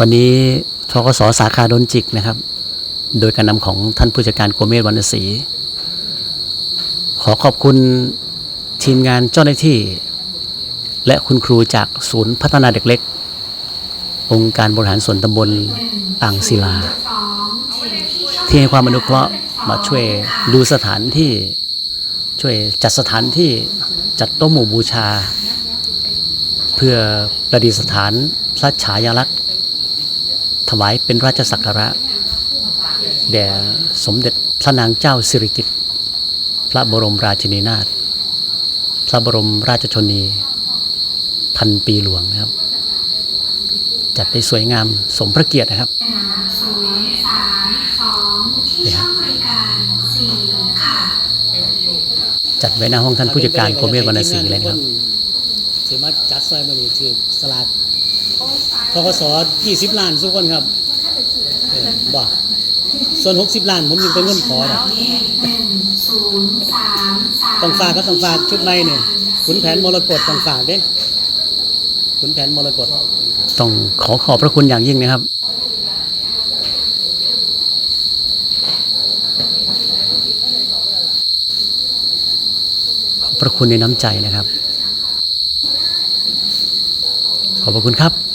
วันนี้ทกสสาขาดนจิกนะครับ โดยการนำของท่านผู้จัดการโกเมศวรรณศรีขอขอบคุณทีมงานเจ้าหน้าที่ และคุณครูจากศูนย์พัฒนาเด็กเล็ก องค์การบริหารส่วนตำบลอ่างศิลา ที่ให้ความอนุเคราะห์มาช่วยดูสถานที่ช่วยจัดสถานที่จัดโต๊ะหมู่บูชา เพื่อประดิษฐานพระฉายาลักษณ์ ถวายเป็นราชสักการะ แด่สมเด็จพระนางเจ้าสิริกิติ์พระบรมราชินีนาถพระบรมราชชนีพันปีหลวงนะครับ จัดได้สวยงามสมพระเกียรตินะครับศูนย์สามสองที่ช่องบจัดไว้หน้าห้องท่านผู้จัดการโกรมเวชวรรณศรีเลยนะครับถือมาจัดซอยมาดีถือสลาก ทกส20ล้านทุกคนครับเออบ่ส่วน60ล้านผมยังเป็นเงินขอนะต้องฝากครับต้องฝากชุดใหม่เนี่ยขุนแผนมรกตต้องฝากเด้ขุนแผนมรกตต้องขอขอบพระคุณอย่างยิ่งนะครับขอบพระคุณในน้ำใจนะครับ ขอบพระคุณครับ